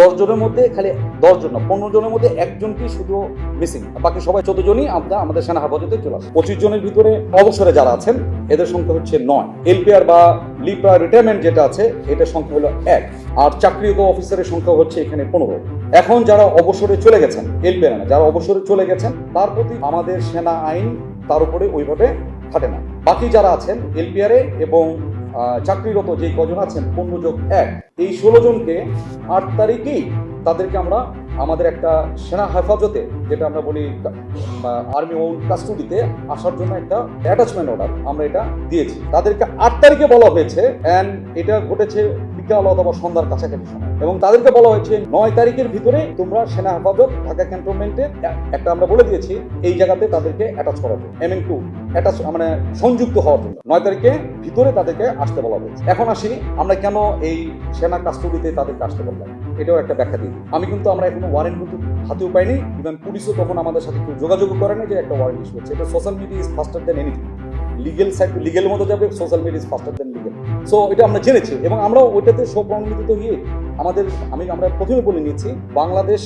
দশ জনের মধ্যে খালি দশ জন না, পনেরো জনের মধ্যে একজনকেই শুধু মিসিং বাকি সবাই চোদ্দ জনই আমরা আমাদের সেনা হেফাজতে চলে আসে পঁচিশ জনের ভিতরে অবসরে যারা আছেন, এদের সংখ্যা হচ্ছে নয়। এলপিআর বা লিপ্রা রিটায়ারমেন্ট যেটা আছে এটার সংখ্যা হলো এক। আর চাকরিরত অফিসারের সংখ্যা হচ্ছে এখানে পনেরো। এখন যারা অবসরে চলে গেছেন এলপিআর না, যারা অবসরে চলে গেছেন, তার প্রতি আমাদের সেনা আইন তার উপরে ওইভাবে খাটে না। বাকি যারা আছেন এলপিআরে এবং চাকরিরত যে কজন আছেন পনেরো যোগ এক। এই ষোলো জনকে আট তারিখেই তাদেরকে আমরা, আমাদের একটা সেনা হেফাজতে, যেটা আমরা বলি আর্মি ওন কাস্টডিতে আসার জন্য একটা অ্যাটাচমেন্ট অর্ডার আমরা এটা দিয়েছি। তাদেরকে আট তারিখে বলা হয়েছে অ্যান্ড এটা ঘটেছে বিকাল অথবা সন্ধ্যার কাছাকাছি। সময় এবং তাদেরকে বলা হয়েছে, নয় তারিখের ভিতরে তোমরা সেনা হেফাজত, ঢাকা ক্যান্টনমেন্টে একটা আমরা বলে দিয়েছি, এই জায়গাতে তাদেরকে অ্যাটাচ করার জন্য। এম টু অ্যাটাচ মানে সংযুক্ত হওয়ার জন্য। নয় তারিখে ভিতরে তাদেরকে আসতে বলা হয়েছে। এখন আসি আমরা কেন এই সেনা কাস্টডিতে তাদেরকে আসতে বললাম? এটাও একটা ব্যাখ্যা দিই। আমি কিন্তু আমরা এখনও ওয়ারেন্ট কিন্তু হাতেও পাইনি ইভেন পুলিশও তখন আমাদের সাথে কেউ যোগাযোগ করে না যে একটা ওয়ারেন্ট ইস্যু হচ্ছে। এটা social media is faster than anything legal side legal মতো যাবে social media is faster than legal so এটা আমরা জেনেছি এবং আমরাও ওইটাতে স্বপ্রণোদিত হয়ে আমাদের, আমি, আমরা প্রথমে বলে নিয়েছি, বাংলাদেশ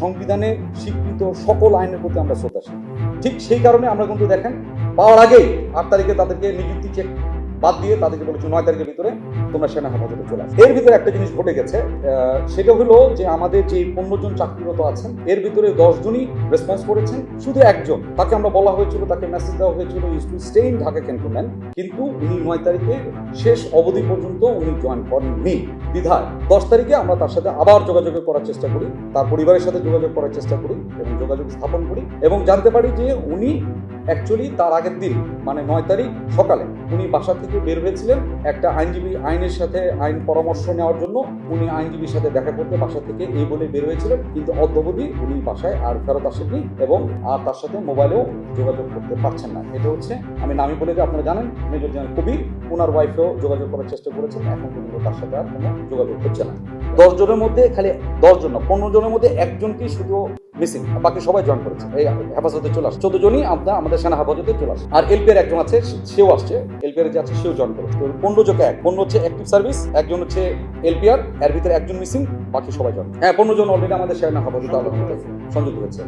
সংবিধানে স্বীকৃত সকল আইনের প্রতি আমরা শ্রদ্ধাশীল। ঠিক সেই কারণে আমরা কিন্তু দেখেন, পাওয়ার আগেই আট তারিখে তাদেরকে নিযুক্তি চেক বাদ দিয়ে তাদেরকে বলেছি নয় তারিখের ভিতরে তোমরা সেনা হেফাজতে চলে আসো এর ভিতরে একটা জিনিস ঘটে গেছে সেটা হলো যে আমাদের যে পনেরো জন চাকরিরত আছেন, এর ভিতরে দশ জনই রেসপন্স করেছেন, শুধু একজন, তাকে আমরা বলা হয়েছিল, তাকে মেসেজ দেওয়া হয়েছিল is to stay in Dhaka cantonment কিন্তু উনি নয় তারিখে শেষ অবধি পর্যন্ত উনি জয়েন করেননি। বিধায় দশ তারিখে আমরা তার সাথে আবার যোগাযোগ করার চেষ্টা করি, তার পরিবারের সাথে যোগাযোগ করার চেষ্টা করি এবং যোগাযোগ স্থাপন করি এবং জানতে পারি যে উনি অ্যাকচুয়ালি তার আগের দিন মানে নয় তারিখ সকালে, উনি বাসা থেকে বের হয়েছিলেন একটা আইনজীবী আইনের সাথে আইন পরামর্শ নেওয়ার জন্য। উনি আইনজীবীর সাথে দেখা করতে বাসা থেকে এই বলে বের হয়েছিলেন, কিন্তু অদ্যবধি উনি বাসায় আর ফেরত আসেননি এবং আর তার সাথে মোবাইলেও যোগাযোগ করতে পারছেন না। এটা হচ্ছে, আমি নামই বলে যে আপনারা জানেন, মেজর জেনারেল কবির ওনার ওয়াইফেও যোগাযোগ করার চেষ্টা করেছেন, এখন পর্যন্ত তার সাথে আর কোনো যোগাযোগ হচ্ছে না। দশ জনের মধ্যে, খালি দশ জন না, পনেরো জনের মধ্যে একজনকেই শুধু মিসিং, বাকি সবাই জয়েন করেছে। এই হেফাজতে চলে আসছে চোদ্দ জনই আমরা, আমাদের সেনা হেফাজতে চলে আসে। আর এলপিআর একজন আছে, সেও আসছে। এলপিআর যে আছে, সেও জয়েন করেছে। পনেরো যোগ এক। পনেরো হচ্ছে অ্যাক্টিভ সার্ভিস একজন হচ্ছে এলপিআর এর ভিতরে একজন মিসিং বাকি সবাই জয়েন হ্যাঁ পনেরো জন অলরেডি আমাদের সেনা হেফাজতে সংযুক্ত হয়েছে।